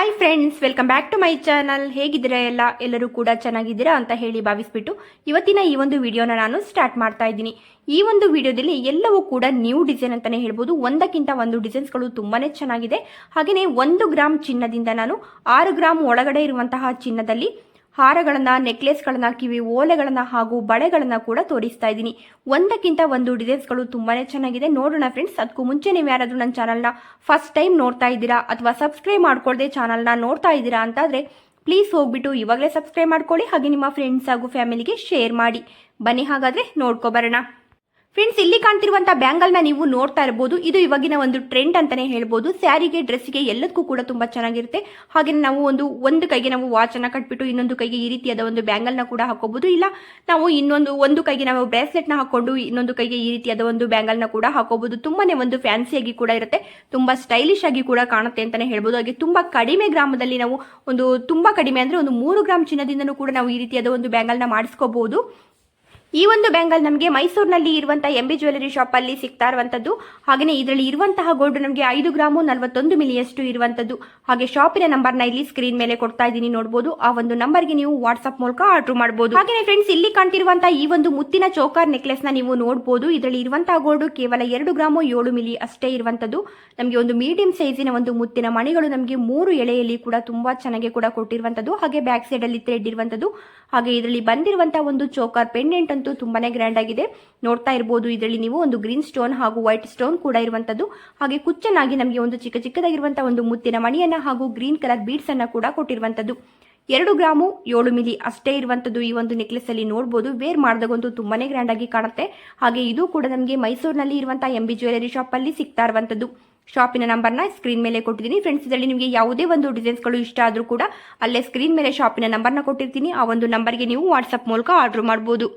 Hi friends welcome back to my channel ಹೇಗಿದ್ದೀರಾ ಎಲ್ಲ? ಎಲ್ಲರೂ ಕೂಡ ಚೆನ್ನಾಗಿದ್ದೀರಾ ಅಂತ ಹೇಳಿ ಭಾವಿಸ್ಬಿಟ್ಟು ಇವತ್ತಿನ ಈ ಒಂದು ವಿಡಿಯೋನ ನಾನು ಸ್ಟಾರ್ಟ್ ಮಾಡ್ತಾ ಇದ್ದೀನಿ. ಈ ಒಂದು ವಿಡಿಯೋದಲ್ಲಿ ಎಲ್ಲವೂ ಕೂಡ ನ್ಯೂ ಡಿಸೈನ್ ಅಂತಲೇ ಹೇಳ್ಬೋದು. ಒಂದಕ್ಕಿಂತ ಒಂದು ಡಿಸೈನ್ಸ್ಗಳು ತುಂಬಾ ಚೆನ್ನಾಗಿದೆ. ಹಾಗೆಯೇ ಒಂದು ಗ್ರಾಮ್ ಚಿನ್ನದಿಂದ ನಾನು ಆರು ಗ್ರಾಮ್ ಒಳಗಡೆ ಇರುವಂತಹ ಚಿನ್ನದಲ್ಲಿ ಹಾರಗಳನ್ನ, ನೆಕ್ಲೆಸ್ಗಳನ್ನು, ಕಿವಿ ಓಲೆಗಳನ್ನ ಹಾಗೂ ಬಳೆಗಳನ್ನ ಕೂಡ ತೋರಿಸ್ತಾ ಇದ್ದೀನಿ. ಒಂದಕ್ಕಿಂತ ಒಂದು ಡಿಸೈನ್ಸ್ಗಳು ತುಂಬಾನೇ ಚೆನ್ನಾಗಿದೆ. ನೋಡೋಣ ಫ್ರೆಂಡ್ಸ್, ಅದಕ್ಕೂ ಮುಂಚೆ ನೀವು ಯಾರಾದರೂ ನನ್ನ ಚಾನಲ್ನ ಫಸ್ಟ್ ಟೈಮ್ ನೋಡ್ತಾ ಇದ್ದೀರಾ ಅಥವಾ ಸಬ್ಸ್ಕ್ರೈಬ್ ಮಾಡ್ಕೊಳ್ಳದೆ ಚಾನಲ್ನ ನೋಡ್ತಾ ಇದ್ದೀರಾ ಅಂತಾದರೆ ಪ್ಲೀಸ್ ಹೋಗ್ಬಿಟ್ಟು ಇವಾಗಲೇ ಸಬ್ಸ್ಕ್ರೈಬ್ ಮಾಡ್ಕೊಳ್ಳಿ, ಹಾಗೆ ನಿಮ್ಮ ಫ್ರೆಂಡ್ಸ್ ಹಾಗೂ ಫ್ಯಾಮಿಲಿಗೆ ಶೇರ್ ಮಾಡಿ. ಬನ್ನಿ ಹಾಗಾದರೆ ನೋಡ್ಕೊಬರೋಣ ಫ್ರೆಂಡ್ಸ್ ಇಲ್ಲಿ ಕಾಣ್ತಿರುವಂತಹ ಬ್ಯಾಂಗಲ್ನ ನೀವು ನೋಡ್ತಾ ಇರಬಹುದು ಇದು ಇವಾಗಿನ ಒಂದು ಟ್ರೆಂಡ್ ಅಂತಾನೆ ಹೇಳ್ಬೋದು. ಸ್ಯಾರಿಗೆ ಡ್ರೆಸ್ಗೆ ಎಲ್ಲದಕ್ಕೂ ಕೂಡ ತುಂಬಾ ಚೆನ್ನಾಗಿರುತ್ತೆ. ಹಾಗೆ ನಾವು ಒಂದು ಒಂದು ಕೈಗೆ ನಾವು ವಾಚ್ ಅನ್ನ ಕಟ್ಬಿಟ್ಟು ಇನ್ನೊಂದು ಕೈಗೆ ಈ ರೀತಿಯಾದ ಒಂದು ಬ್ಯಾಂಗಲ್ನ ಕೂಡ ಹಾಕೋಬಹುದು ಇಲ್ಲ, ನಾವು ಇನ್ನೊಂದು, ಒಂದು ಕೈಗೆ ನಾವು ಬ್ರೇಸ್ಲೆಟ್ನ ಹಾಕೊಂಡು ಇನ್ನೊಂದು ಕೈಗೆ ಈ ರೀತಿಯಾದ ಒಂದು ಬ್ಯಾಂಗಲ್ನ ಕೂಡ ಹಾಕೋಬಹುದು ತುಂಬಾನೇ ಒಂದು ಫ್ಯಾನ್ಸಿಯಾಗಿ ಕೂಡ ಇರುತ್ತೆ. ತುಂಬಾ ಸ್ಟೈಲಿಶ್ ಆಗಿ ಕೂಡ ಕಾಣುತ್ತೆ ಅಂತಾನೆ ಹೇಳ್ಬೋದು. ಹಾಗೆ ತುಂಬಾ ಕಡಿಮೆ ಗ್ರಾಮದಲ್ಲಿ ನಾವು ಒಂದು, ತುಂಬಾ ಕಡಿಮೆ ಅಂದ್ರೆ ಒಂದು ಮೂರು ಗ್ರಾಮ್ ಚಿನ್ನದಿಂದನೂ ಕೂಡ ನಾವು ಈ ರೀತಿಯಾದ ಒಂದು ಬ್ಯಾಂಗಲ್ನ ಮಾಡಿಸ್ಕೋಬಹುದು ಈ ಒಂದು ಬ್ಯಾಂಗಲ್ ನಮಗೆ ಮೈಸೂರಿನಲ್ಲಿ ಇರುವಂತಹ ಎಂ ಬಿ ಜ್ಯುವೆಲರಿ ಶಾಪ್ ಅಲ್ಲಿ ಸಿಗ್ತಾ ಇರುವಂತದ್ದು. ಹಾಗೆಯೇ ಇದರಲ್ಲಿ ಇರುವಂತಹ ಗೋಲ್ಡ್ ನಮಗೆ ಐದು ಗ್ರಾಮು ನಲವತ್ತೊಂದು ಮಿಲಿಯಷ್ಟು ಇರುವಂತದ್ದು. ಹಾಗೆ ಶಾಪಿನ ನಂಬರ್ನ ಇಲ್ಲಿ ಸ್ಕ್ರೀನ್ ಮೇಲೆ ಕೊಡ್ತಾ ಇದ್ದೀನಿ ನೋಡಬಹುದು ಆ ಒಂದು ನಂಬರ್ಗೆ ನೀವು ವಾಟ್ಸ್ಆಪ್ ಮೂಲಕ ಆರ್ಡರ್ ಮಾಡಬಹುದು ಹಾಗೆಯೇ ಫ್ರೆಂಡ್ಸ್ ಇಲ್ಲಿ ಕಾಣ್ತಿರುವಂತಹ ಈ ಒಂದು ಮುತ್ತಿನ ಚೌಕಾರ್ ನೆಕ್ಲೆಸ್ನ ನೀವು ನೋಡಬಹುದು ಇದರಲ್ಲಿ ಇರುವಂತಹ ಗೋಲ್ಡ್ ಕೇವಲ ಎರಡು ಗ್ರಾಮು ಏಳು ಮಿಲಿ ಅಷ್ಟೇ ಇರುವಂತದ್ದು. ನಮಗೆ ಒಂದು ಮೀಡಿಯಂ ಸೈಜಿನ ಒಂದು ಮುತ್ತಿನ ಮಣಿಗಳು ನಮಗೆ ಮೂರು ಎಳೆಯಲ್ಲಿ ಕೂಡ ತುಂಬಾ ಚೆನ್ನಾಗಿ ಕೂಡ ಕೊಟ್ಟಿರುವಂತದ್ದು. ಹಾಗೆ ಬ್ಯಾಕ್ ಸೈಡ್ ಅಲ್ಲಿ ಥ್ರೆಡ್ ಇರುವಂತದ್ದು. ಹಾಗೆ ಇದರಲ್ಲಿ ಬಂದಿರುವಂತಹ ಒಂದು ಚೋಕರ್ ಪೆಂಡೆಂಟ್ ಅಂತೂ ತುಂಬಾನೇ ಗ್ರ್ಯಾಂಡ್ ಆಗಿದೆ. ನೋಡ್ತಾ ಇರಬಹುದು ಇದರಲ್ಲಿ ನೀವು ಒಂದು ಗ್ರೀನ್ ಸ್ಟೋನ್ ಹಾಗೂ ವೈಟ್ ಸ್ಟೋನ್ ಕೂಡ ಇರುವಂತದ್ದು. ಹಾಗೆ ಕುಚ್ಚನಾಗಿ ನಮಗೆ ಒಂದು ಚಿಕ್ಕ ಚಿಕ್ಕದಾಗಿರುವಂತಹ ಒಂದು ಮುತ್ತಿನ ಮಣಿಯನ್ನ ಹಾಗೂ ಗ್ರೀನ್ ಕಲರ್ ಬೀಡ್ಸ್ ಅನ್ನ ಕೂಡ ಕೊಟ್ಟಿರುವಂತದ್ದು. ಎರಡು ಗ್ರಾಮು ಏಳು ಮಿಲಿ ಅಷ್ಟೇ ಇರುವಂತದ್ದು ಈ ಒಂದು ನೆಕ್ಲೆಸ್ ಅಲ್ಲಿ ನೋಡಬಹುದು ವೇರ್ ಮಾಡಿದಾಗಂತೂ ತುಂಬಾನೇ ಗ್ರ್ಯಾಂಡ್ ಆಗಿ ಕಾಣುತ್ತೆ. ಹಾಗೆ ಇದು ಕೂಡ ನಮಗೆ ಮೈಸೂರಿನಲ್ಲಿ ಇರುವಂತಹ ಎಂ ಬಿ ಜ್ಯುವೆಲರಿ ಶಾಪ್ ಅಲ್ಲಿ ಸಿಗ್ತಾ ಇರುವಂತದ್ದು. ಶಾಪಿನ ನಂಬರ್ನ ಸ್ಕ್ರೀನ್ ಮೇಲೆ ಕೊಟ್ಟಿದ್ದೀನಿ. ಫ್ರೆಂಡ್ಸ್ ಇದರಲ್ಲಿ ನಿಮಗೆ ಯಾವುದೇ ಒಂದು ಡಿಸೈನ್ಸ್ಗಳು ಇಷ್ಟ ಆದರೂ ಕೂಡ ಅಲ್ಲೇ ಸ್ಕ್ರೀನ್ ಮೇಲೆ ಶಾಪಿನ ನಂಬರ್ನ ಕೊಟ್ಟಿರ್ತೀನಿ. ಆ ಒಂದು ನಂಬರ್ಗೆ ನೀವು ವಾಟ್ಸಪ್ ಮೂಲಕ ಆರ್ಡರ್ ಮಾಡ್ಬೋದು.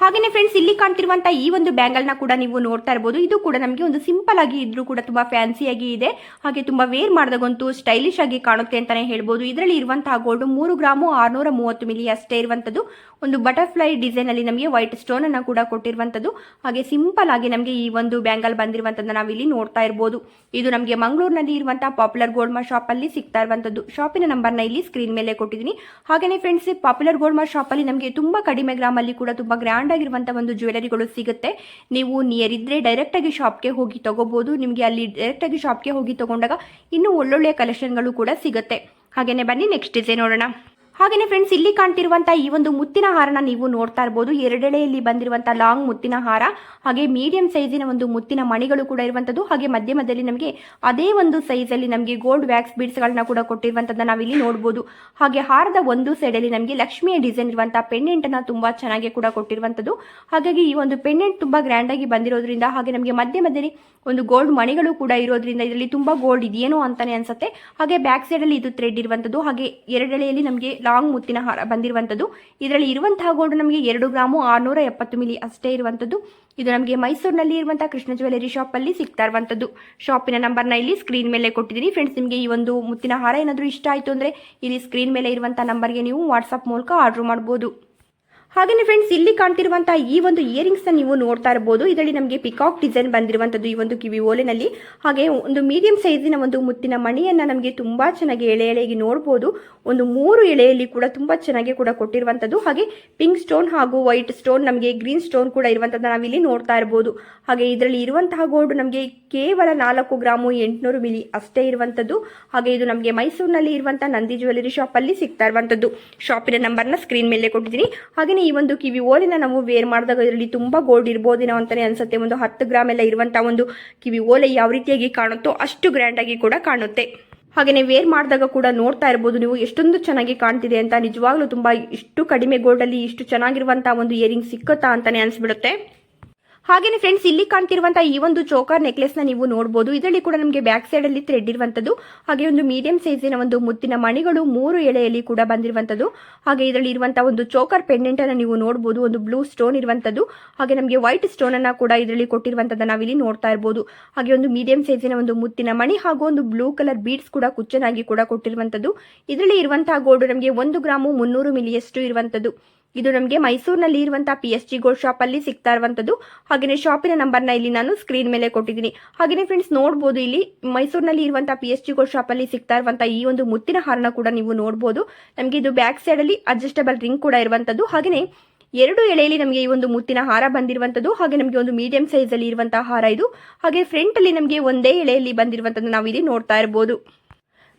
ಹಾಗೆಯೇ ಫ್ರೆಂಡ್ಸ್ ಇಲ್ಲಿ ಕಾಣ್ತಿರುವಂತಹ ಈ ಒಂದು ಬ್ಯಾಂಗಲ್ನ ಕೂಡ ನೀವು ನೋಡ್ತಾ ಇರಬಹುದು ಇದು ಕೂಡ ನಮಗೆ ಒಂದು ಸಿಂಪಲ್ ಆಗಿ ಇದ್ರೂ ಕೂಡ ತುಂಬಾ ಫ್ಯಾನ್ಸಿಯಾಗಿ ಇದೆ. ಹಾಗೆ ತುಂಬಾ ವೇರ್ ಮಾಡಿದಾಗಂತೂ ಸ್ಟೈಲಿಶ್ ಆಗಿ ಕಾಣುತ್ತೆ ಅಂತಾನೆ ಹೇಳ್ಬೋದು. ಇದರಲ್ಲಿ ಇರುವಂತಹ ಗೋಲ್ಡ್ ಮೂರು ಗ್ರಾಮು ಆರ್ನೂರ ಮೂವತ್ತು ಮಿಲಿ ಅಷ್ಟೇ ಇರುವಂತದ್ದು ಒಂದು ಬಟರ್ಫ್ಲೈ ಡಿಸೈನ್ ಅಲ್ಲಿ ನಮಗೆ ವೈಟ್ ಸ್ಟೋನ್ ಅನ್ನ ಕೂಡ ಕೊಟ್ಟಿರುವಂತದ್ದು ಹಾಗೆ ಸಿಂಪಲ್ ಆಗಿ ನಮಗೆ ಈ ಒಂದು ಬ್ಯಾಂಗಲ್ ಬಂದಿರುವಂತದ್ದು ನಾವಿಲ್ಲಿ ನೋಡ್ತಾ ಇರಬಹುದು ಇದು ನಮಗೆ ಮಂಗಳೂರಿನಲ್ಲಿ ಇರುವಂತಹ ಪಾಪ್ಯುಲರ್ ಗೋಲ್ಡ್ ಮಾ ಶಾಪ್ ಅಲ್ಲಿ ಸಿಗ್ತಾ ಇರುವಂತದ್ದು ಶಾಪಿನ ನಂಬರ್ನ ಇಲ್ಲಿ ಸ್ಕ್ರೀನ್ ಮೇಲೆ ಕೊಟ್ಟಿದ್ದೀನಿ. ಹಾಗೆಯೇ ಫ್ರೆಂಡ್ಸ್ ಪಾಪ್ಯುಲರ್ ಗೋಲ್ಡ್ ಮಾ ಶಾಪ್ ಅಲ್ಲಿ ನಮಗೆ ತುಂಬಾ ಕಡಿಮೆ ಗ್ರಾಮ್ ಅಲ್ಲಿ ಕೂಡ ತುಂಬಾ ಗ್ರ್ಯಾಂಡ್ ಆಗಿರುವಂತಹ ಒಂದು ಜ್ಯುವೆಲರಿಗಳು ಸಿಗುತ್ತೆ. ನೀವು ನಿಯರ್ ಇದ್ರೆ ಡೈರೆಕ್ಟ್ ಆಗಿ ಶಾಪ್ಗೆ ಹೋಗಿ ತಗೋಬಹುದು ನಿಮಗೆ ಅಲ್ಲಿ ಡೈರೆಕ್ಟ್ ಆಗಿ ಶಾಪ್ಗೆ ಹೋಗಿ ತಗೊಂಡಾಗ ಇನ್ನೂ ಒಳ್ಳೊಳ್ಳೆ ಕಲೆಕ್ಷನ್ಗಳು ಕೂಡ ಸಿಗುತ್ತೆ. ಹಾಗೆಯೇ ಬನ್ನಿ ನೆಕ್ಸ್ಟ್ ಡಿಸೈನ್ ನೋಡೋಣ. ಹಾಗೆಯೇ ಫ್ರೆಂಡ್ಸ್ ಇಲ್ಲಿ ಕಾಣ್ತಿರುವಂತಹ ಈ ಒಂದು ಮುತ್ತಿನ ಹಾರನ ನೀವು ನೋಡ್ತಾ ಇರಬಹುದು ಎರಡೆಳೆಯಲ್ಲಿ ಬಂದಿರುವಂತಹ ಲಾಂಗ್ ಮುತ್ತಿನ ಹಾರ, ಹಾಗೆ ಮೀಡಿಯಂ ಸೈಜಿನ ಒಂದು ಮುತ್ತಿನ ಮಣಿಗಳು ಕೂಡ ಇರುವಂತದ್ದು. ಹಾಗೆ ಮಧ್ಯ ಮಧ್ಯದಲ್ಲಿ ನಮಗೆ ಅದೇ ಒಂದು ಸೈಜ್ ಅಲ್ಲಿ ನಮಗೆ ಗೋಲ್ಡ್ ವ್ಯಾಕ್ಸ್ ಬೀಡ್ಸ್ ಗಳನ್ನ ಕೂಡ ಕೊಟ್ಟಿರುವಂತದ್ದನ್ನ ನಾವಿಲ್ಲಿ ನೋಡಬಹುದು ಹಾಗೆ ಹಾರದ ಒಂದು ಸೈಡ್ ಅಲ್ಲಿ ನಮಗೆ ಲಕ್ಷ್ಮಿಯ ಡಿಸೈನ್ ಇರುವಂತಹ ಪೆಂಡೆಂಟ್ ಅನ್ನ ತುಂಬಾ ಚೆನ್ನಾಗಿ ಕೂಡ ಕೊಟ್ಟಿರುವಂತದ್ದು. ಹಾಗಾಗಿ ಈ ಒಂದು ಪೆಂಡೆಂಟ್ ತುಂಬಾ ಗ್ರ್ಯಾಂಡ್ ಆಗಿ ಬಂದಿರೋದ್ರಿಂದ, ಹಾಗೆ ನಮಗೆ ಮಧ್ಯ ಮಧ್ಯದಲ್ಲಿ ಒಂದು ಗೋಲ್ಡ್ ಮಣಿಗಳು ಕೂಡ ಇರೋದ್ರಿಂದ ಇದರಲ್ಲಿ ತುಂಬಾ ಗೋಲ್ಡ್ ಇದೆಯೇನೋ ಅಂತಾನೆ ಅನ್ಸುತ್ತೆ. ಹಾಗೆ ಬ್ಯಾಕ್ ಸೈಡ್ ಅಲ್ಲಿ ಇದು ಥ್ರೆಡ್ ಇರುವಂತದ್ದು. ಹಾಗೆ ಎರಡೆಳೆಯಲ್ಲಿ ನಮಗೆ ಲಾಂಗ್ ಮುತ್ತಿನ ಹಾರ ಬಂದಿರುವಂಥದ್ದು ಇದರಲ್ಲಿ ಇರುವಂತಹ ಗೋಲ್ಡ್ ನಮಗೆ ಎರಡು ಗ್ರಾಮು ಆರುನೂರ ಎಪ್ಪತ್ತು ಮಿಲಿ ಅಷ್ಟೇ ಇರುವಂಥದ್ದು ಇದು ನಮಗೆ ಮೈಸೂರಿನಲ್ಲಿ ಇರುವಂತಹ ಕೃಷ್ಣ ಜ್ಯುವೆಲರಿ ಅಲ್ಲಿ ಸಿಗ್ತಾ ಇರುವಂಥದ್ದು ಶಾಪಿನ ನಂಬರ್ನ ಇಲ್ಲಿ ಸ್ಕ್ರೀನ್ ಮೇಲೆ ಕೊಟ್ಟಿದ್ದೀನಿ. ಫ್ರೆಂಡ್ಸ್ ನಿಮಗೆ ಈ ಒಂದು ಮುತ್ತಿನ ಹಾರ ಏನಾದರೂ ಇಷ್ಟ ಆಯಿತು ಅಂದ್ರೆ ಇಲ್ಲಿ ಸ್ಕ್ರೀನ್ ಮೇಲೆ ಇರುವಂತಹ ನಂಬರ್ಗೆ ನೀವು ವಾಟ್ಸಪ್ ಮೂಲಕ ಆರ್ಡರ್ ಮಾಡ್ಬೋದು. ಹಾಗೆಯೇ ಫ್ರೆಂಡ್ಸ್ ಇಲ್ಲಿ ಕಾಣ್ತಿರುವಂತಹ ಈ ಒಂದು ಇಯರಿಂಗ್ಸ್ ನೀವು ನೋಡ್ತಾ ಇರಬಹುದು ಇದರಲ್ಲಿ ನಮಗೆ ಪಿಕಾಕ್ ಡಿಸೈನ್ ಬಂದಿರುವಂತದ್ದು ಈ ಒಂದು ಕಿವಿ ಓಲೆನಲ್ಲಿ. ಹಾಗೆ ಒಂದು ಮೀಡಿಯಂ ಸೈಜಿನ ಒಂದು ಮುತ್ತಿನ ಮಣಿಯನ್ನ ನಮಗೆ ತುಂಬಾ ಚೆನ್ನಾಗಿ ಎಳೆ ಎಳೆಗೆ ನೋಡಬಹುದು ಒಂದು ಮೂರು ಎಳೆಯಲ್ಲಿ ಕೂಡ ತುಂಬಾ ಚೆನ್ನಾಗಿ ಕೂಡ ಕೊಟ್ಟಿರುವಂತದ್ದು. ಹಾಗೆ ಪಿಂಕ್ ಸ್ಟೋನ್ ಹಾಗೂ ವೈಟ್ ಸ್ಟೋನ್ ನಮಗೆ ಗ್ರೀನ್ ಸ್ಟೋನ್ ಕೂಡ ಇರುವಂತದ್ದು ನಾವಿಲ್ಲಿ ನೋಡ್ತಾ ಇರಬಹುದು ಹಾಗೆ ಇದರಲ್ಲಿ ಇರುವಂತಹ ಗೋಲ್ಡ್ ನಮಗೆ ಕೇವಲ ನಾಲ್ಕು ಗ್ರಾಮು ಎಂಟುನೂರು ಮಿಲಿ ಅಷ್ಟೇ ಇರುವಂತದ್ದು. ಹಾಗೆ ಇದು ನಮಗೆ ಮೈಸೂರಿನಲ್ಲಿ ಇರುವಂತಹ ನಂದಿ ಜ್ಯುವೆಲರಿ ಶಾಪ್ ಅಲ್ಲಿ ಸಿಗ್ತಾ ಇರುವಂತದ್ದು. ಶಾಪಿನ ನ ಸ್ಕ್ರೀನ್ ಮೇಲೆ ಕೊಟ್ಟಿದ್ದೀನಿ. ಹಾಗೆ ಈ ಒಂದು ಕಿವಿ ಓಲೆನ ನಾವು ವೇರ್ ಮಾಡಿದಾಗ ಇದರಲ್ಲಿ ತುಂಬಾ ಗೋಲ್ಡ್ ಇರ್ಬೋದೇನೋ ಅಂತಾನೆ ಅನ್ಸುತ್ತೆ. ಒಂದು ಹತ್ತು ಗ್ರಾಮ್ ಎಲ್ಲ ಇರುವಂತಹ ಒಂದು ಕಿವಿ ಓಲೆ ಯಾವ ರೀತಿಯಾಗಿ ಕಾಣುತ್ತೋ ಅಷ್ಟು ಗ್ರ್ಯಾಂಡ್ ಆಗಿ ಕೂಡ ಕಾಣುತ್ತೆ. ಹಾಗೆಯೇ ವೇರ್ ಮಾಡಿದಾಗ ಕೂಡ ನೋಡ್ತಾ ಇರ್ಬೋದು ನೀವು ಎಷ್ಟೊಂದು ಚೆನ್ನಾಗಿ ಕಾಣ್ತಿದೆ ಅಂತ. ನಿಜವಾಗ್ಲೂ ತುಂಬಾ ಇಷ್ಟು ಕಡಿಮೆ ಗೋಲ್ಡ್ ಅಲ್ಲಿ ಇಷ್ಟು ಚೆನ್ನಾಗಿರುವಂತಹ ಒಂದು ಇಯರಿಂಗ್ ಸಿಕ್ಕುತ್ತಾ ಅಂತಾನೆ ಅನ್ಸ್ಬಿಡುತ್ತೆ. ಹಾಗೇನೆ ಫ್ರೆಂಡ್ಸ್ ಇಲ್ಲಿ ಕಾಣ್ತಿರುವಂತಹ ಈ ಒಂದು ಚೋಕರ್ ನೆಕ್ಲೆಸ್ನ ನೀವು ನೋಡಬಹುದು ಇದರಲ್ಲಿ ಕೂಡ ನಮಗೆ ಬ್ಯಾಕ್ ಸೈಡ್ ಅಲ್ಲಿ ಥ್ರೆಡ್ ಇರುವಂತದ್ದು, ಹಾಗೆ ಒಂದು ಮೀಡಿಯಂ ಸೈಜಿನ ಒಂದು ಮುತ್ತಿನ ಮಣಿಗಳು ಮೂರು ಎಳೆಯಲ್ಲಿ ಕೂಡ ಬಂದಿರುವಂತದ್ದು. ಹಾಗೆ ಇದರಲ್ಲಿ ಇರುವಂತಹ ಒಂದು ಚೋಕರ್ ಪೆಂಡೆಂಟ್ ಅನ್ನ ನೀವು ನೋಡಬಹುದು ಒಂದು ಬ್ಲೂ ಸ್ಟೋನ್ ಇರುವಂತದ್ದು. ಹಾಗೆ ನಮಗೆ ವೈಟ್ ಸ್ಟೋನ್ ಅನ್ನ ಕೂಡ ಇದರಲ್ಲಿ ಕೊಟ್ಟಿರುವಂತದ್ದು ನಾವಿಲ್ಲಿ ನೋಡ್ತಾ ಇರಬಹುದು ಹಾಗೆ ಒಂದು ಮೀಡಿಯಂ ಸೈಜಿನ ಒಂದು ಮುತ್ತಿನ ಮಣಿ ಹಾಗೂ ಒಂದು ಬ್ಲೂ ಕಲರ್ ಬೀಡ್ಸ್ ಕೂಡ ಕುಚ್ಚನಾಗಿ ಕೂಡ ಕೊಟ್ಟಿರುವಂತದ್ದು. ಇದರಲ್ಲಿ ಇರುವಂತಹ ಗೋಲ್ಡ್ ನಮಗೆ ಒಂದು ಗ್ರಾಮು ಮುನ್ನೂರು ಮಿಲಿಯಷ್ಟು ಇರುವಂತದ್ದು. ಇದು ನಮಗೆ ಮೈಸೂರಿನಲ್ಲಿ ಇರುವಂತಹ ಪಿ ಎಸ್ ಜಿ ಗೋಲ್ಡ್ ಅಲ್ಲಿ ಸಿಗ್ತಾ ಇರುವಂತದ್ದು. ಹಾಗೆಯೇ ಶಾಪಿನ ನಂಬರ್ನ ಇಲ್ಲಿ ನಾನು ಸ್ಕ್ರೀನ್ ಮೇಲೆ ಕೊಟ್ಟಿದ್ದೀನಿ. ಹಾಗೆಯೇ ಫ್ರೆಂಡ್ಸ್ ನೋಡಬಹುದು ಇಲ್ಲಿ ಮೈಸೂರಿನಲ್ಲಿ ಇರುವಂತಹ ಪಿ ಎಸ್ ಜಿ ಗೋಲ್ಡ್ ಅಲ್ಲಿ ಸಿಗ್ತಾ ಇರುವಂತಹ ಈ ಒಂದು ಮುತ್ತಿನ ಹಾರನ ಕೂಡ ನೀವು ನೋಡಬಹುದು ನಮಗೆ ಇದು ಬ್ಯಾಕ್ ಸೈಡ್ ಅಲ್ಲಿ ಅಡ್ಜಸ್ಟಬಲ್ ರಿಂಗ್ ಕೂಡ ಇರುವಂತದ್ದು. ಹಾಗೆಯೇ ಎರಡು ಎಳೆಯಲ್ಲಿ ನಮಗೆ ಈ ಒಂದು ಮುತ್ತಿನ ಹಾರ ಬಂದಿರುವಂತದ್ದು. ಹಾಗೆ ನಮಗೆ ಒಂದು ಮೀಡಿಯಂ ಸೈಜ್ ಅಲ್ಲಿ ಇರುವಂತಹ ಹಾರ ಇದು. ಹಾಗೆ ಫ್ರಂಟ್ ಅಲ್ಲಿ ನಮಗೆ ಒಂದೇ ಎಳೆಯಲ್ಲಿ ಬಂದಿರುವಂತದ್ದು ನಾವು ಇಲ್ಲಿ ನೋಡ್ತಾ ಇರ್ಬೋದು.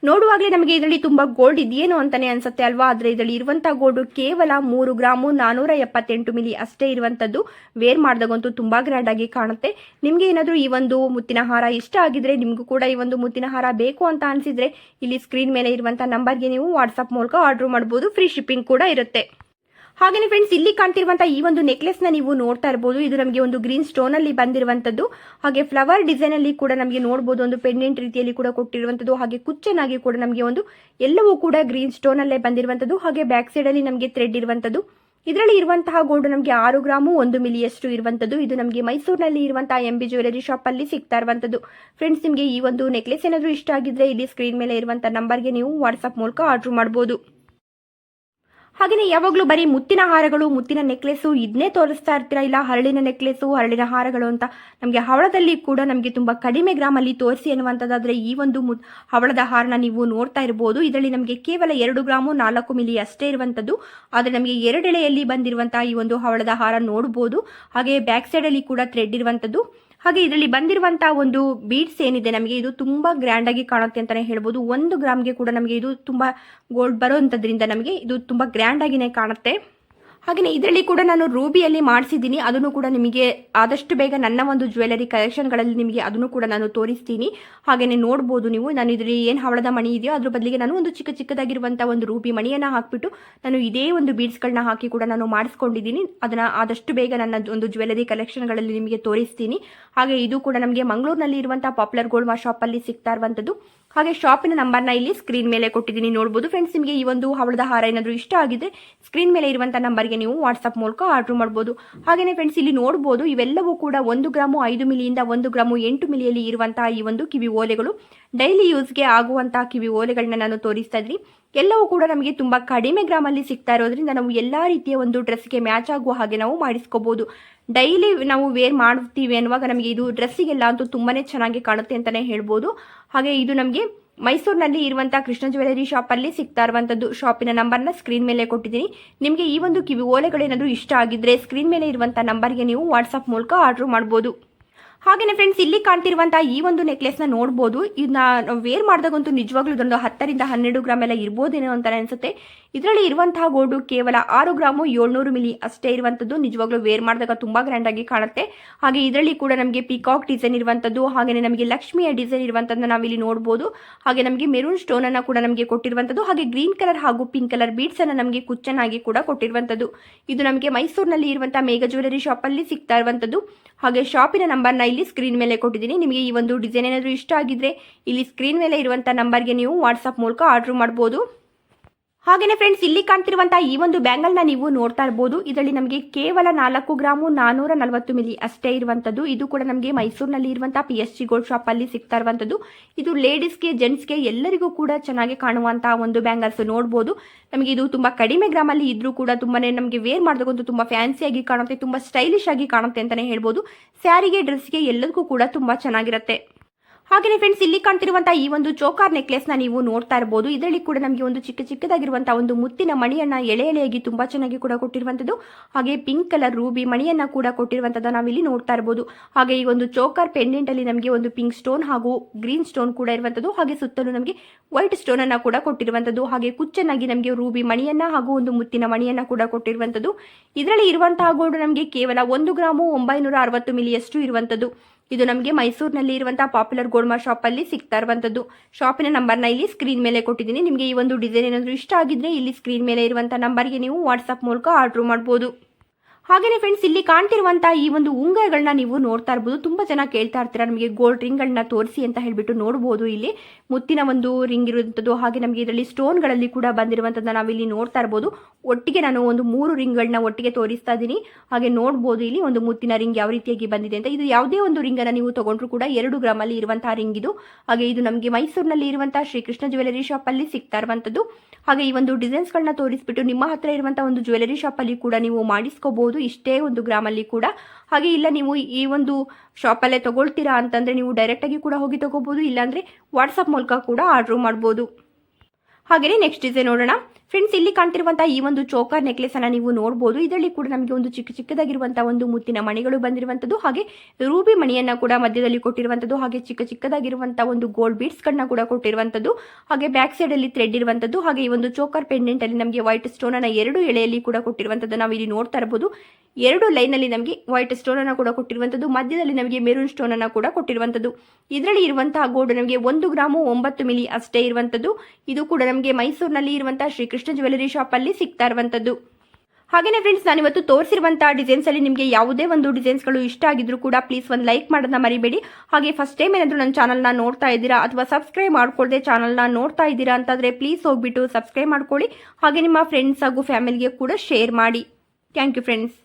ನೋಡುವಾಗಲೇ ನಮಗೆ ಇದರಲ್ಲಿ ತುಂಬ ಗೋಲ್ಡ್ ಇದೆಯೇನೋ ಅಂತಾನೆ ಅನ್ಸುತ್ತೆ ಅಲ್ವಾ? ಆದರೆ ಇದರಲ್ಲಿ ಇರುವಂತಹ ಗೋಲ್ಡ್ ಕೇವಲ ಮೂರು ಗ್ರಾಮು ನಾನೂರ ಎಪ್ಪತ್ತೆಂಟು ಮಿಲಿ ಅಷ್ಟೇ ಇರುವಂಥದ್ದು. ವೇರ್ ಮಾಡಿದಾಗಂತೂ ತುಂಬ ಗ್ರ್ಯಾಂಡ್ ಆಗಿ ಕಾಣುತ್ತೆ. ನಿಮಗೆ ಏನಾದರೂ ಈ ಒಂದು ಮುತ್ತಿನ ಹಾರ ಇಷ್ಟ ಆಗಿದ್ರೆ, ನಿಮ್ಗೂ ಕೂಡ ಈ ಒಂದು ಮುತ್ತಿನ ಹಾರ ಬೇಕು ಅಂತ ಅನ್ಸಿದ್ರೆ, ಇಲ್ಲಿ ಸ್ಕ್ರೀನ್ ಮೇಲೆ ಇರುವಂಥ ನಂಬರ್ಗೆ ನೀವು ವಾಟ್ಸಪ್ ಮೂಲಕ ಆರ್ಡರ್ ಮಾಡ್ಬೋದು. ಫ್ರೀ ಶಿಪ್ಪಿಂಗ್ ಕೂಡ ಇರುತ್ತೆ. ಹಾಗೆಯೇ ಫ್ರೆಂಡ್ಸ್ ಇಲ್ಲಿ ಕಾಣ್ತಿರುವಂತಹ ಈ ಒಂದು ನೆಕ್ಲೆಸ್ನ ನೀವು ನೋಡ್ತಾ ಇರಬಹುದು ಇದು ನಮಗೆ ಒಂದು ಗ್ರೀನ್ ಸ್ಟೋನ್ ಅಲ್ಲಿ ಬಂದಿರುವಂತದ್ದು. ಹಾಗೆ ಫ್ಲವರ್ ಡಿಸೈನ್ ಅಲ್ಲಿ ಕೂಡ ನಮಗೆ ನೋಡಬಹುದು ಒಂದು ಪೆಂಡೆಂಟ್ ರೀತಿಯಲ್ಲಿ ಕೂಡ ಕೊಟ್ಟಿರುವಂತದ್ದು. ಹಾಗೆ ಕುಚ್ಚನಾಗಿ ಕೂಡ ನಮಗೆ ಒಂದು ಎಲ್ಲವೂ ಕೂಡ ಗ್ರೀನ್ ಸ್ಟೋನ್ ಅಲ್ಲೇ ಬಂದಿರುವಂತದ್ದು. ಹಾಗೆ ಬ್ಯಾಕ್ ಸೈಡ್ ಅಲ್ಲಿ ನಮಗೆ ಥ್ರೆಡ್ ಇರುವಂತದ್ದು. ಇದರಲ್ಲಿ ಇರುವಂತಹ ಗೋಲ್ಡ್ ನಮಗೆ ಆರು ಗ್ರಾಮು, ಒಂದು ಮಿಲಿಯಷ್ಟು ಇರುವಂತದ್ದು. ಇದು ನಮಗೆ ಮೈಸೂರಿನಲ್ಲಿ ಇರುವಂತಹ ಎಂ ಬಿ ಜ್ಯುವೆಲರಿ ಅಲ್ಲಿ ಸಿಗ್ತಾ ಇರುವಂತದ್ದು. ಫ್ರೆಂಡ್ಸ್ ನಿಮಗೆ ಈ ಒಂದು ನೆಕ್ಲೆಸ್ ಏನಾದರೂ ಇಷ್ಟ ಆಗಿದ್ರೆ ಇಲ್ಲಿ ಸ್ಕ್ರೀನ್ ಮೇಲೆ ಇರುವಂತಹ ನಂಬರ್ಗೆ ನೀವು ವಾಟ್ಸ್ಆಪ್ ಮೂಲಕ ಆರ್ಡರ್ ಮಾಡ್ಬೋದು. ಹಾಗೆಯೇ ಯಾವಾಗಲೂ ಬರೀ ಮುತ್ತಿನ ಹಾರಗಳು, ಮುತ್ತಿನ ನೆಕ್ಲೆಸು ಇದನ್ನೇ ತೋರಿಸ್ತಾ ಇರ್ತೀರಾ? ಇಲ್ಲ ಹರಳಿನ ನೆಕ್ಲೆಸ್ಸು ಹರಳಿನ ಹಾರಗಳು ಅಂತ ನಮಗೆ ಹವಳದಲ್ಲಿ ಕೂಡ ನಮಗೆ ತುಂಬ ಕಡಿಮೆ ಗ್ರಾಮಲ್ಲಿ ತೋರಿಸಿ ಅನ್ನುವಂಥದ್ದಾದರೆ ಈ ಒಂದು ಮು ಹವಳದ ಹಾರನ ನೀವು ನೋಡ್ತಾ ಇರ್ಬೋದು. ಇದರಲ್ಲಿ ನಮಗೆ ಕೇವಲ ಎರಡು ಗ್ರಾಮು, ನಾಲ್ಕು ಮಿಲಿ ಅಷ್ಟೇ ಇರುವಂಥದ್ದು. ಆದರೆ ನಮಗೆ ಎರಡೆಳೆಯಲ್ಲಿ ಬಂದಿರುವಂತಹ ಈ ಒಂದು ಹವಳದ ಹಾರ ನೋಡ್ಬೋದು. ಹಾಗೆ ಬ್ಯಾಕ್ ಸೈಡಲ್ಲಿ ಕೂಡ ಥ್ರೆಡ್ ಇರುವಂಥದ್ದು. ಹಾಗೆ ಇದರಲ್ಲಿ ಬಂದಿರುವಂತಹ ಒಂದು ಬೀಡ್ಸ್ ಏನಿದೆ ನಮಗೆ ಇದು ತುಂಬಾ ಗ್ರ್ಯಾಂಡ್ ಆಗಿ ಕಾಣುತ್ತೆ ಅಂತಾನೆ ಹೇಳ್ಬೋದು. ಒಂದು ಗ್ರಾಮ್ಗೆ ಕೂಡ ನಮಗೆ ಇದು ತುಂಬಾ ಗೋಲ್ಡ್ ಬರೋಂಥದ್ರಿಂದ ನಮಗೆ ಇದು ತುಂಬಾ ಗ್ರ್ಯಾಂಡ್ ಆಗಿನೇ ಕಾಣುತ್ತೆ. ಹಾಗೆಯೇ ಇದರಲ್ಲಿ ಕೂಡ ನಾನು ರೂಬಿಯಲ್ಲಿ ಮಾಡಿಸಿದ್ದೀನಿ. ಅದನ್ನು ಕೂಡ ನಿಮಗೆ ಆದಷ್ಟು ಬೇಗ ನನ್ನ ಒಂದು ಜ್ಯುವೆಲರಿ ಕಲೆಕ್ಷನ್ಗಳಲ್ಲಿ ನಿಮಗೆ ಅದನ್ನು ಕೂಡ ನಾನು ತೋರಿಸ್ತೀನಿ. ಹಾಗೆಯೇ ನೋಡ್ಬೋದು ನೀವು. ನಾನು ಇದರಲ್ಲಿ ಏನು ಹವಳದ ಮಣಿ ಇದೆಯೋ ಅದ್ರ ಬದಲಿಗೆ ನಾನು ಒಂದು ಚಿಕ್ಕ ಚಿಕ್ಕದಾಗಿರುವಂಥ ಒಂದು ರೂಬಿ ಮಣಿಯನ್ನು ಹಾಕಿಬಿಟ್ಟು ನಾನು ಇದೇ ಒಂದು ಬೀಡ್ಸ್ಗಳನ್ನ ಹಾಕಿ ಕೂಡ ನಾನು ಮಾಡಿಸ್ಕೊಂಡಿದ್ದೀನಿ. ಅದನ್ನು ಆದಷ್ಟು ಬೇಗ ನನ್ನ ಒಂದು ಜ್ಯುವೆಲರಿ ಕಲೆಕ್ಷನ್ಗಳಲ್ಲಿ ನಿಮಗೆ ತೋರಿಸ್ತೀನಿ. ಹಾಗೆ ಇದು ಕೂಡ ನಮಗೆ ಮಂಗಳೂರಿನಲ್ಲಿ ಇರುವಂಥ ಪಾಪ್ಯುಲರ್ ಗೋಲ್ಡ್ ಮಾ ಶಾಪಲ್ಲಿ ಸಿಗ್ತಾ ಇರುವಂಥದ್ದು. ಹಾಗೆ ಶಾಪಿನ ನಂಬರ್ನ ಇಲ್ಲಿ ಸ್ಕ್ರೀನ್ ಮೇಲೆ ಕೊಟ್ಟಿದ್ದೀನಿ. ನೋಡ್ಬೋದು ಫ್ರೆಂಡ್ಸ್ ನಿಮಗೆ ಈ ಒಂದು ಹವಳದ ಹಾರ ಏನಾದರೂ ಇಷ್ಟ ಆಗಿದೆ ಸ್ಕ್ರೀನ್ ಮೇಲೆ ಇರುವಂಥ ನಂಬರ್ಗೆ ನೀವು ವಾಟ್ಸಪ್ ಮೂಲಕ ಆರ್ಡರ್ ಮಾಡ್ಬೋದು. ಹಾಗೆಯೇ ಫ್ರೆಂಡ್ಸ್ ಇಲ್ಲಿ ನೋಡ್ಬೋದು ಇವೆಲ್ಲವೂ ಕೂಡ ಒಂದು ಗ್ರಾಮು ಐದು ಮಿಲಿಯಿಂದ ಒಂದು ಗ್ರಾಮು ಎಂಟು ಮಿಲಿಯಲ್ಲಿ ಇರುವಂತಹ ಈ ಒಂದು ಕಿವಿ ಓಲೆಗಳು. ಡೈಲಿ ಯೂಸ್ಗೆ ಆಗುವಂತಹ ಕಿವಿ ಓಲೆಗಳನ್ನ ನಾನು ತೋರಿಸ್ತಾ ಇದ್ರಿ ಎಲ್ಲವೂ ಕೂಡ ನಮಗೆ ತುಂಬ ಕಡಿಮೆ ಗ್ರಾಮಲ್ಲಿ ಸಿಗ್ತಾ ಇರೋದ್ರಿಂದ ನಾವು ಎಲ್ಲ ರೀತಿಯ ಒಂದು ಡ್ರೆಸ್ಗೆ ಮ್ಯಾಚ್ ಆಗುವ ಹಾಗೆ ನಾವು ಮಾಡಿಸ್ಕೋಬೋದು. ಡೈಲಿ ನಾವು ವೇರ್ ಮಾಡ್ತೀವಿ ಅನ್ನುವಾಗ ನಮಗೆ ಇದು ಡ್ರೆಸ್ಸಿಗೆಲ್ಲ ಅಂತೂ ತುಂಬಾ ಚೆನ್ನಾಗಿ ಕಾಣುತ್ತೆ ಅಂತಲೇ ಹೇಳ್ಬೋದು. ಹಾಗೆ ಇದು ನಮಗೆ ಮೈಸೂರಿನಲ್ಲಿ ಇರುವಂಥ ಕೃಷ್ಣ ಜ್ಯುವೆಲರಿ ಅಲ್ಲಿ ಸಿಗ್ತಾ ಇರುವಂಥದ್ದು ಶಾಪಿನ ನಂಬರ್ನ ಸ್ಕ್ರೀನ್ ಮೇಲೆ ಕೊಟ್ಟಿದ್ದೀನಿ. ನಿಮಗೆ ಈ ಒಂದು ಕಿವಿ ಓಲೆಗಳೇನಾದರೂ ಇಷ್ಟ ಆಗಿದ್ರೆ ಸ್ಕ್ರೀನ್ ಮೇಲೆ ಇರುವಂಥ ನಂಬರ್ಗೆ ನೀವು ವಾಟ್ಸಪ್ ಮೂಲಕ ಆರ್ಡರ್ ಮಾಡ್ಬೋದು. ಹಾಗೆಯೇ ಫ್ರೆಂಡ್ಸ್ ಇಲ್ಲಿ ಕಾಣ್ತಿರುವಂತಹ ಈ ಒಂದು ನೆಕ್ಲೆಸ್ನ ನೋಡ್ಬೋದು. ಇದನ್ನ ವೇರ್ ಮಾಡಿದಾಗಂತೂ ನಿಜವಾಗ್ಲೂ ಇದೊಂದು ಹತ್ತರಿಂದ ಹನ್ನೆರಡು ಗ್ರಾಮ್ ಎಲ್ಲ ಇರ್ಬೋದೇನೋ ಅಂತ ಅನ್ಸುತ್ತೆ. ಇದರಲ್ಲಿ ಇರುವಂತಹ ಗೋಲ್ಡು ಕೇವಲ ಆರು ಗ್ರಾಮು ಏಳ್ನೂರು ಮಿಲಿ ಅಷ್ಟೇ ಇರುವಂತದ್ದು. ನಿಜವಾಗ್ಲೂ ವೇರ್ ಮಾಡಿದಾಗ ತುಂಬಾ ಗ್ರ್ಯಾಂಡ್ ಆಗಿ ಕಾಣುತ್ತೆ. ಹಾಗೆ ಇದರಲ್ಲಿ ಕೂಡ ನಮಗೆ ಪಿಕಾಕ್ ಡಿಸೈನ್ ಇರುವಂತದ್ದು. ಹಾಗೆಯೇ ನಮಗೆ ಲಕ್ಷ್ಮಿಯ ಡಿಸೈನ್ ಇರುವಂಥದ್ದನ್ನ ನಾವಿಲ್ಲಿ ನೋಡಬಹುದು ಹಾಗೆ ನಮಗೆ ಮೆರೂನ್ ಸ್ಟೋನ್ ಅನ್ನ ಕೂಡ ನಮಗೆ ಕೊಟ್ಟಿರುವಂತದ್ದು. ಹಾಗೆ ಗ್ರೀನ್ ಕಲರ್ ಹಾಗೂ ಪಿಂಕ್ ಕಲರ್ ಬೀಡ್ಸ್ ಅನ್ನ ನಮಗೆ ಕುಚ್ಚನಾಗಿ ಕೂಡ ಕೊಟ್ಟಿರುವಂತದ್ದು. ಇದು ನಮಗೆ ಮೈಸೂರಿನಲ್ಲಿ ಇರುವಂತಹ ಮೇಘ ಜ್ಯುವೆಲರಿ ಶಾಪ್ ಅಲ್ಲಿ ಸಿಗ್ತಾ ಇರುವಂಥದ್ದು ಹಾಗೆ ಶಾಪಿನ ನಂಬರ್ನ ಇಲ್ಲಿ ಸ್ಕ್ರೀನ್ ಮೇಲೆ ಕೊಟ್ಟಿದ್ದೀನಿ. ನಿಮಗೆ ಈ ಒಂದು ಡಿಸೈನ್ ಏನಾದರೂ ಇಷ್ಟ ಆಗಿದ್ರೆ ಇಲ್ಲಿ ಸ್ಕ್ರೀನ್ ಮೇಲೆ ಇರುವಂಥ ನಂಬರ್ಗೆ ನೀವು ವಾಟ್ಸಪ್ ಮೂಲಕ ಆರ್ಡ್ರ್ ಮಾಡ್ಬೋದು. ಹಾಗೆಯೇ ಫ್ರೆಂಡ್ಸ್ ಇಲ್ಲಿ ಕಾಣ್ತಿರುವಂತಹ ಈ ಒಂದು ಬ್ಯಾಂಗಲ್ನ ನೀವು ನೋಡ್ತಾ ಇರಬಹುದು ಇದರಲ್ಲಿ ನಮಗೆ ಕೇವಲ ನಾಲ್ಕು ಗ್ರಾಮು ನಾನೂರ ನಲವತ್ತು ಮಿಲಿ ಅಷ್ಟೇ ಇರುವಂತದ್ದು. ಇದು ಕೂಡ ನಮಗೆ ಮೈಸೂರಿನಲ್ಲಿ ಇರುವಂತಹ ಪಿ ಎಸ್ ಜಿ ಗೋಲ್ಡ್ ಅಲ್ಲಿ ಸಿಗ್ತಾ ಇರುವಂತದ್ದು. ಇದು ಜೆಂಟ್ಸ್ಗೆ ಎಲ್ಲರಿಗೂ ಕೂಡ ಚೆನ್ನಾಗಿ ಕಾಣುವಂತಹ ಒಂದು ಬ್ಯಾಂಗಲ್ಸ್ ನೋಡಬಹುದು ನಮಗೆ ಇದು ತುಂಬಾ ಕಡಿಮೆ ಗ್ರಾಮಲ್ಲಿ ಇದ್ರೂ ಕೂಡ ತುಂಬಾನೇ ನಮಗೆ ವೇರ್ ಮಾಡ್ದಾಗ ತುಂಬಾ ಫ್ಯಾನ್ಸಿ ಆಗಿ ಕಾಣುತ್ತೆ, ತುಂಬಾ ಸ್ಟೈಲಿಶ್ ಆಗಿ ಕಾಣುತ್ತೆ ಅಂತಾನೆ ಹೇಳ್ಬೋದು. ಸ್ಯಾರಿಗೆ ಡ್ರೆಸ್ಗೆ ಎಲ್ಲದಕ್ಕೂ ಕೂಡ ತುಂಬಾ ಚೆನ್ನಾಗಿರುತ್ತೆ. ಹಾಗೆಯೇ ಫ್ರೆಂಡ್ಸ್ ಇಲ್ಲಿ ಕಾಣ್ತಿರುವಂತಹ ಈ ಒಂದು ಚೋಕಾರ್ನ ನೀವು ನೋಡ್ತಾ ಇರಬಹುದು ಇದರಲ್ಲಿ ಕೂಡ ನಮಗೆ ಒಂದು ಚಿಕ್ಕ ಚಿಕ್ಕದಾಗಿರುವಂತಹ ಒಂದು ಮುತ್ತಿನ ಮಣಿಯನ್ನ, ಎಳೆ ಎಳೆಯಾಗಿ ತುಂಬಾ ಚೆನ್ನಾಗಿ ಕೂಡ ಕೊಟ್ಟಿರುವಂತದ್ದು ಹಾಗೆ ಪಿಂಕ್ ಕಲರ್ ರೂಬಿ ಮಣಿಯನ್ನ ಕೂಡ ಕೊಟ್ಟಿರುವಂತದ್ದು ನಾವಿಲ್ಲಿ ನೋಡ್ತಾ ಇರಬಹುದು ಹಾಗೆ ಈ ಒಂದು ಚೋಕಾರ್ ಪೆಂಡೆಂಟ್ ಅಲ್ಲಿ ನಮಗೆ ಒಂದು ಪಿಂಕ್ ಸ್ಟೋನ್ ಹಾಗೂ ಗ್ರೀನ್ ಸ್ಟೋನ್ ಕೂಡ ಇರುವಂತದ್ದು ಹಾಗೆ ಸುತ್ತಲೂ ನಮಗೆ ವೈಟ್ ಸ್ಟೋನ್ ಅನ್ನ ಕೂಡ ಕೊಟ್ಟಿರುವಂತದ್ದು ಹಾಗೆ ಕುಚ್ಚನ್ನಾಗಿ ನಮಗೆ ರೂಬಿ ಮಣಿಯನ್ನ ಹಾಗೂ ಒಂದು ಮುತ್ತಿನ ಮಣಿಯನ್ನ ಕೂಡ ಕೊಟ್ಟಿರುವಂತದ್ದು ಇದರಲ್ಲಿ ಇರುವಂತಹ ಗೋಲ್ಡ್ ನಮಗೆ ಕೇವಲ ಒಂದು ಗ್ರಾಮು ಒಂಬೈನೂರ ಅರವತ್ತು ಮಿಲಿಯಷ್ಟು ಇರುವಂತದ್ದು ಇದು ನಮಗೆ ಮೈಸೂರಿನಲ್ಲಿ ಇರುವಂತಹ ಪಾಪ್ಯುಲರ್ ಗೋಲ್ಮಾ ಶಾಪಲ್ಲಿ ಸಿಗ್ತಾ ಇರುವಂಥದ್ದು ಶಾಪಿನ ನಂಬರ್ನ ಇಲ್ಲಿ ಸ್ಕ್ರೀನ್ ಮೇಲೆ ಕೊಟ್ಟಿದ್ದೀನಿ. ನಿಮಗೆ ಈ ಒಂದು ಡಿಸೈನ್ ಏನಾದರೂ ಇಷ್ಟ ಆಗಿದ್ರೆ ಇಲ್ಲಿ ಸ್ಕ್ರೀನ್ ಮೇಲೆ ಇರುವಂಥ ನಂಬರ್ಗೆ ನೀವು ವಾಟ್ಸಪ್ ಮೂಲಕ ಆರ್ಡರ್ ಮಾಡ್ಬೋದು. ಹಾಗೇನೆ ಫ್ರೆಂಡ್ಸ್ ಇಲ್ಲಿ ಕಾಣ್ತಿರುವಂತಹ ಈ ಒಂದು ಉಂಗರಗಳನ್ನ ನೀವು ನೋಡ್ತಾ ಇರ್ಬೋದು. ತುಂಬಾ ಜನ ಕೇಳ್ತಾ ಇರ್ತೀರಾ, ನಮಗೆ ಗೋಲ್ಡ್ ರಿಂಗ್ ಗಳನ್ನ ತೋರಿಸಿ ಅಂತ ಹೇಳ್ಬಿಟ್ಟು ನೋಡಬಹುದು ಇಲ್ಲಿ. ಮುತ್ತಿನ ಒಂದು ರಿಂಗ್ ಇರುವಂತದ್ದು, ಹಾಗೆ ನಮಗೆ ಇದರಲ್ಲಿ ಸ್ಟೋನ್ಗಳಲ್ಲಿ ಕೂಡ ಬಂದಿರುವಂಥದ್ದನ್ನ ನಾವಿಲ್ಲಿ ನೋಡ್ತಾ ಇರ್ಬೋದು. ಒಟ್ಟಿಗೆ ನಾನು ಒಂದು ಮೂರು ರಿಂಗ್ ಗಳನ್ನ ಒಟ್ಟಿಗೆ ತೋರಿಸ್ತಾ ಇದ್ದೀನಿ. ಹಾಗೆ ನೋಡಬಹುದು ಇಲ್ಲಿ ಒಂದು ಮುತ್ತಿನ ರಿಂಗ್ ಯಾವ ರೀತಿಯಾಗಿ ಬಂದಿದೆ ಅಂತ. ಇದು ಯಾವುದೇ ಒಂದು ರಿಂಗ್ ಅನ್ನ ನೀವು ತಗೊಂಡ್ರು ಕೂಡ ಎರಡು ಗ್ರಾಮ್ ಅಲ್ಲಿ ಇರುವಂತಹ ರಿಂಗ್ ಇದು. ಹಾಗೆ ಇದು ನಮಗೆ ಮೈಸೂರಿನಲ್ಲಿ ಇರುವಂತಹ ಶ್ರೀಕೃಷ್ಣ ಜ್ಯುವೆಲರಿ ಶಾಪ್ ಅಲ್ಲಿ ಸಿಗ್ತಾ ಇರುವಂತದ್ದು. ಹಾಗೆ ಈ ಒಂದು ಡಿಸೈನ್ಸ್ ಗಳನ್ನ ತೋರಿಸ್ಬಿಟ್ಟು ನಿಮ್ಮ ಹತ್ರ ಇರುವಂತಹ ಒಂದು ಜ್ಯುವೆಲರಿ ಶಾಪ್ ಅಲ್ಲಿ ಕೂಡ ನೀವು ಮಾಡಿಸ್ಕೋಬಹುದು ಇಷ್ಟೇ ಒಂದು ಗ್ರಾಮಲ್ಲಿ ಕೂಡ. ಹಾಗೆ ಇಲ್ಲ ನೀವು ಈ ಒಂದು ಶಾಪಲ್ಲೇ ತಗೊಳ್ತೀರಾ ಅಂತಂದ್ರೆ ನೀವು ಡೈರೆಕ್ಟ್ ಆಗಿ ಕೂಡ ಹೋಗಿ ತಗೋಬಹುದು ಇಲ್ಲಾಂದ್ರೆ ವಾಟ್ಸಪ್ ಮೂಲಕ ಕೂಡ ಆರ್ಡರ್ ಮಾಡ್ಬೋದು. ಹಾಗೆಯೇ ನೆಕ್ಸ್ಟ್ ಡಿಸೈನ್ ನೋಡೋಣ. ಫ್ರೆಂಡ್ಸ್ ಇಲ್ಲಿ ಕಾಣ್ತಿರುವಂತಹ ಈ ಒಂದು ಚೋಕರ್ ನೆಕ್ಲೆಸ್ ಅನ್ನ ನೀವು ನೋಡಬಹುದು ಇದರಲ್ಲಿ ಕೂಡ ನಮಗೆ ಒಂದು ಚಿಕ್ಕ ಚಿಕ್ಕದಾಗಿರುವಂತಹ ಒಂದು ಮುತ್ತಿನ ಮಣಿಗಳು ಬಂದಿರುವಂತದ್ದು ಹಾಗೆ ರೂಬಿ ಮಣಿಯನ್ನ ಕೂಡ ಮಧ್ಯದಲ್ಲಿ ಕೊಟ್ಟಿರುವಂತದ್ದು ಹಾಗೆ ಚಿಕ್ಕ ಚಿಕ್ಕದಾಗಿರುವಂತಹ ಒಂದು ಗೋಲ್ಡ್ ಬೀಡ್ಸ್ ಗಳನ್ನ ಕೂಡ ಕೊಟ್ಟಿರುವಂತದ್ದು ಹಾಗೆ ಬ್ಯಾಕ್ ಸೈಡ್ ಅಲ್ಲಿ ಥ್ರೆಡ್ ಇರುವಂತದ್ದು ಹಾಗೆ ಈ ಒಂದು ಚೋಕರ್ ಪೆಂಡೆಂಟ್ ಅಲ್ಲಿ ನಮಗೆ ವೈಟ್ ಸ್ಟೋನ್ ಅನ್ನ ಎರಡು ಎಳೆಯಲ್ಲಿ ಕೂಡ ಕೊಟ್ಟಿರುವಂತದ್ದು ನಾವು ಇಲ್ಲಿ ನೋಡ್ತಾ ಇರಬಹುದು. ಎರಡು ಲೈನ್ ಅಲ್ಲಿ ನಮಗೆ ವೈಟ್ ಸ್ಟೋನ್ ಅನ್ನ ಕೂಡ ಕೊಟ್ಟಿರುವಂತದ್ದು, ಮಧ್ಯದಲ್ಲಿ ನಮಗೆ ಮೆರೂನ್ ಸ್ಟೋನ್ ಅನ್ನ ಕೂಡ ಕೊಟ್ಟಿರುವಂತದ್ದು. ಇದರಲ್ಲಿ ಇರುವಂತಹ ಗೋಲ್ಡ್ ನಮಗೆ ಒಂದು ಗ್ರಾಮು ಒಂಬತ್ತು ಮಿಲಿ ಅಷ್ಟೇ ಇರುವಂತದ್ದು. ಇದು ಕೂಡ ಮೈಸೂರಿನಲ್ಲಿ ಇರುವಂತಹ ಶ್ರೀಕೃಷ್ಣ ಜ್ಯುವೆಲರಿ ಶಾಪ್ ಅಲ್ಲಿ ಸಿಗ್ತಾ ಇರುವಂತದ್ದು. ಹಾಗೇನೆ ಫ್ರೆಂಡ್ಸ್ ನಾನು ಇವತ್ತು ತೋರಿಸಿರುವಂತಹ ಡಿಸೈನ್ಸ್ ಅಲ್ಲಿ ನಿಮಗೆ ಯಾವುದೇ ಒಂದು ಡಿಸೈನ್ಸ್ಗಳು ಇಷ್ಟ ಆಗಿದ್ರು ಕೂಡ ಪ್ಲೀಸ್ ಒಂದು ಲೈಕ್ ಮಾಡೋದನ್ನ ಮರಿಬೇಡಿ. ಹಾಗೆ ಫಸ್ಟ್ ಟೈಮ್ ಏನಾದರೂ ನನ್ನ ಚಾನಲ್ನ ನೋಡ್ತಾ ಇದ್ದೀರಾ ಅಥವಾ ಸಬ್ಸ್ಕ್ರೈಬ್ ಮಾಡ್ಕೊಳ್ಳದೆ ಚಾನಲ್ನ ನೋಡ್ತಾ ಇದ್ದೀರಾ ಅಂತಂದರೆ ಪ್ಲೀಸ್ ಹೋಗ್ಬಿಟ್ಟು ಸಬ್ಸ್ಕ್ರೈಬ್ ಮಾಡ್ಕೊಳ್ಳಿ. ಹಾಗೆ ನಿಮ್ಮ ಫ್ರೆಂಡ್ಸ್ ಹಾಗೂ ಫ್ಯಾಮಿಲಿಗೆ ಕೂಡ ಶೇರ್ ಮಾಡಿ. Thank you friends